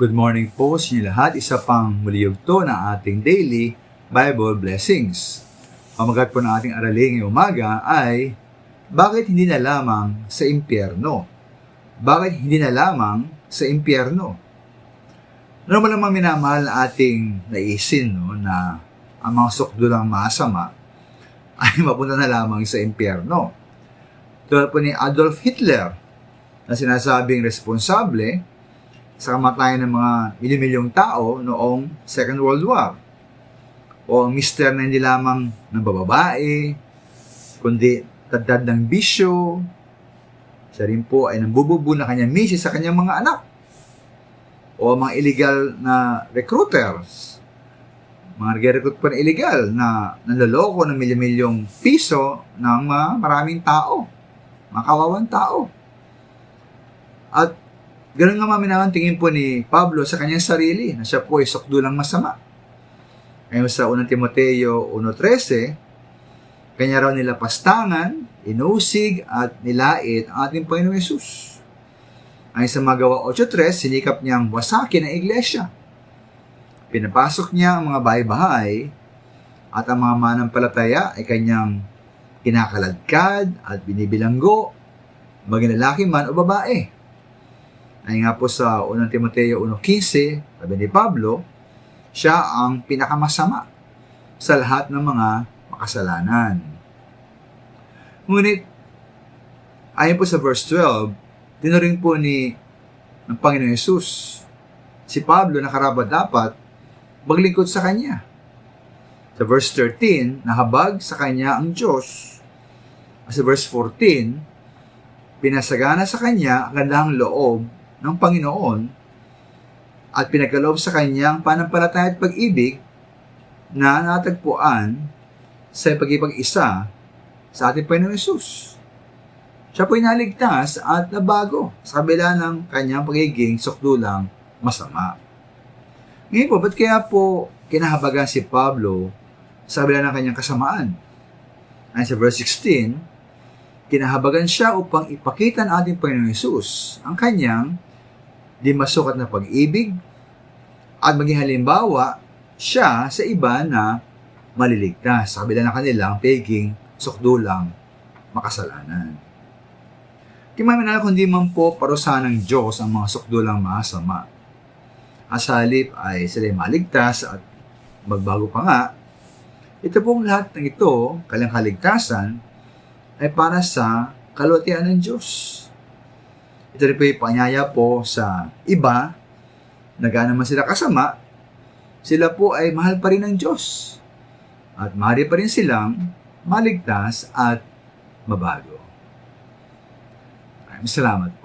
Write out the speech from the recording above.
Good morning po sa inyo lahat. Isa pang muliyugto ng ating daily Bible blessings. Pamagat po ng ating araling ngayong umaga ay bakit hindi na lamang sa impyerno? Bakit hindi na lamang sa impyerno? Normal naman minamahal na ating naisin no, na ang mga sukdulang masama ay mapunta na lamang sa impyerno. Tulad po ni Adolf Hitler na sinasabing responsable sa kamatayan ng mga milyon-milyong tao noong Second World War. O ang mister na hindi lamang ng bababae, kundi tadad ng bisyo, siya rin po ay nambububu na kanyang misis sa kanyang mga anak. O mga illegal na recruiters, mga nag-recruit pa na illegal na nanloloko ng milyon-milyong piso ng mga maraming tao, mga kawawang tao. At Ganun nga maminawan tingin po ni Pablo sa kanyang sarili na siya po ay sukdulang masama. Ngayon sa 1 Timoteo 1.13, kanya raw nila pastangan, inusig at nilait ang ating Panginoong Yesus. Ayon sa magawa 8.3, sinikap niyang wasakin ang iglesia. Pinapasok niya ang mga bahay-bahay at ang mga manampalataya ay kanyang kinakaladkad at binibilanggo, maging lalaki man o babae. Ay nga po sa 1 Timoteo 1.15, sabi ni Pablo, siya ang pinakamasama sa lahat ng mga makasalanan. Ngunit, ayon po sa verse 12, tinuring po ni ng Panginoon Yesus, si Pablo na karapat dapat maglingkod sa Kanya. Sa verse 13, nahabag sa Kanya ang Diyos. Sa verse 14, pinasagana sa Kanya ang gandahang loob ng Panginoon at pinagkaloob sa kanyang panampalataya at pag-ibig na natagpuan sa pag-ipag-isa sa ating Panginoon Yesus. Siya po'y naligtas at nabago sa kabila ng kanyang pagiging sukdulang masama. Ngayon po, ba't kaya po kinahabagan si Pablo sa kabila ng kanyang kasamaan? Ayon sa verse 16, kinahabagan siya upang ipakita ng ating Panginoon Yesus ang kanyang di masukat na pag-ibig at maging halimbawa siya sa iba na maliligtas sa kabila ng kanilang pagiging sukdulang makasalanan. Kimaminala kundi man po parusahan ng Diyos ang mga sukdulang masama. At sa halip ay sila maligtas at magbago pa nga, ito pong lahat ng ito, kanyang kaligtasan, ay para sa kalwatian ng Diyos. Rin po panyaya po sa iba, na gaano man sila kasama, sila po ay mahal pa rin ng Diyos. At mahari pa rin silang maligtas at mabago. Maraming salamat